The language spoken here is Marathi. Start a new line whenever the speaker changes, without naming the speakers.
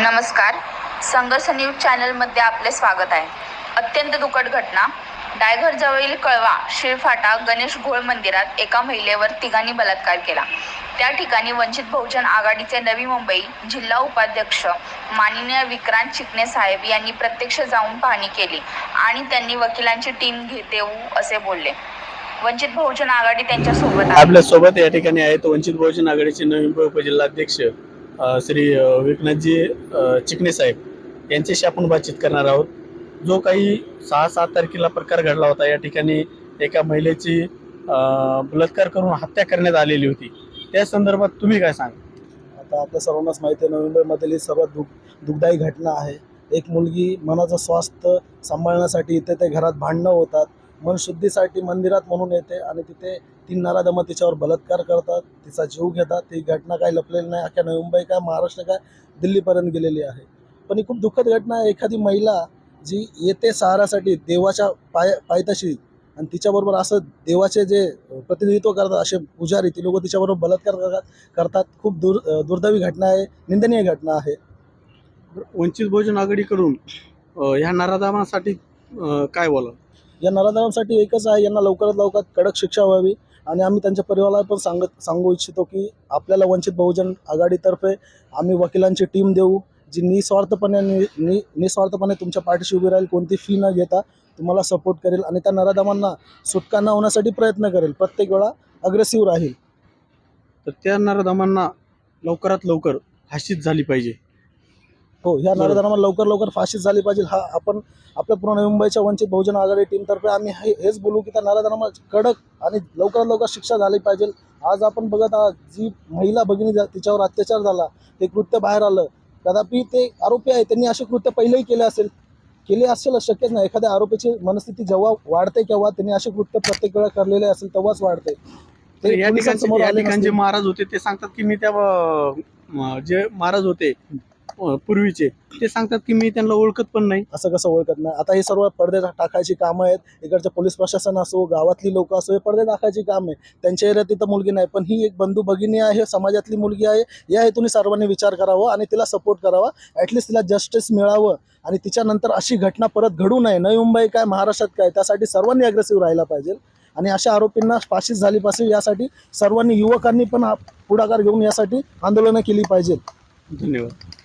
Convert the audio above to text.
नमस्कार. संघर्ष न्यूज चॅनलमध्ये आपले स्वागत आहे. अत्यंत दुखद घटना. डायघरजवळील कळवा शिरफाटा गणेश घोळ मंदिरात एका महिलेवर तिघांनी बलात्कार केला. त्या ठिकाणी वंचित बहुजन आघाडीचे नवी मुंबई जिल्हा उपाध्यक्ष माननीय विक्रांत चिकणे साहेब यांनी प्रत्यक्ष जाऊन पाहणी केली आणि त्यांनी वकिलांची टीम घेते असे बोलले. वंचित बहुजन आघाडी त्यांच्यासोबत आहे.
आपल्यासोबत या ठिकाणी आहेत वंचित बहुजन आघाडीचे नवी मुंबई उपजिल्हाध्यक्ष श्री विकनाथजी चिकणे साहेब यांच्याशी आपण बातचीत करणार आहोत. जो काही सहा सात तारखेला प्रकार घडला होता या ठिकाणी एका महिलेची बलात्कार करून हत्या करण्यात आलेली होती. त्या संदर्भात तुम्ही काय सांग
आता आपल्या सर्वांनाच माहिती आहे नोव्हेंबरमधील ही सर्वात दुख दुःखदायी घटना आहे. एक मुलगी मनाचं स्वास्थ्य सांभाळण्यासाठी इथे ते घरात भांडणं होतात. मन शुद्धीसाठी मंदिरात म्हणून येते आणि तिथे तीन नराधम तिच्यावर बलात्कार करतात तिचा जीव घेतात. ती घटना काही लपलेली नाही. अख्ख्या नवी मुंबई काय महाराष्ट्र काय दिल्लीपर्यंत गेलेली आहे. पण ही खूप दुःखद घटना आहे. एखादी महिला जी येते सहारासाठी देवाच्या पाय पायथ्याशी आणि तिच्याबरोबर असं देवाचे जे प्रतिनिधित्व करतात असे पुजारी ती लोक तिच्याबरोबर बलात्कार करतात करतात. खूप दूर दुर्दैवी घटना आहे. निंदनीय घटना आहे.
वंचित बहुजन आघाडीकडून ह्या नराधामासाठी काय बोला
या नराधमांसाठी एकच आहे यांना लवकरात लवकर कडक शिक्षा व्हावी. आणि आम्ही त्यांच्या परिवाराला पण सांगत सांगू इच्छितो की आपल्याला वंचित बहुजन आघाडीतर्फे आम्ही वकिलांची टीम देऊ जी निस्वार्थपणे नि नि निस्वार्थपणे तुमच्या पाठीशी उभी राहील कोणती फी न घेता तुम्हाला सपोर्ट करेल आणि त्या नराधमांना सुटका न होण्यासाठी प्रयत्न करेल. प्रत्येक वेळा अग्रेसिव्ह राहील.
तर त्या नराधामांना लवकरात लवकर फाशीच झाली पाहिजे.
हो ह्या. नराधमांना लवकर लवकर फाशीच झाली पाहिजे. हा आपण आपल्या पूर्ण मुंबईच्या वंचित बहुजन आघाडी टीमतर्फे आम्ही हे हेच बोलू की त्या नराधमांना कडक आणि लवकरात लवकर शिक्षा झाली पाहिजे. आज आपण बघत आहात जी महिला भगिनी तिच्यावर अत्याचार झाला ते कृत्य बाहेर आलं. कदापि ते आरोपी आहे त्यांनी असे कृत्य पहिलेही केले असेल. केले असेल शक्यच नाही. एखाद्या आरोपीची मनस्थिती जेव्हा वाढते केव्हा त्यांनी असे कृत्य प्रत्येक वेळा करलेले असेल तेव्हाच वाढते.
तर या ठिकाणी
पोलिसांसमोर
या
आले
ठिकाणी जे
नसतील.
महाराज होते ते सांगतात की मी त्या जे महाराज होते पूर्वीचे. ते सांगतात की मी त्यांना ओळखत पण नाही.
असं कसं ओळखत नाही? आता हे सर्व पडदे टाकायची कामं आहेत. इकडचे पोलीस प्रशासन असो गावातली लोक असो हे पडदे टाकायची काम आहे. त्यांच्या एरियात तिथं मुलगी नाही. पण ही एक बंधू भगिनी आहे समाजातली मुलगी आहे. या हेतूने सर्वांनी विचार करावा आणि तिला सपोर्ट करावा. ॲटलिस्ट तिला जस्टिस मिळावं. आणि तिच्यानंतर अशी घटना परत घडू नये. नवी मुंबई काय महाराष्ट्रात काय त्यासाठी सर्वांनी अग्रेसिव्ह राहायला पाहिजे. आणि अशा आरोपींना फाशीच झाली पाहिजे. यासाठी सर्वांनी युवकांनी पण पुढाकार घेऊन यासाठी आंदोलनं केली पाहिजेत.
धन्यवाद.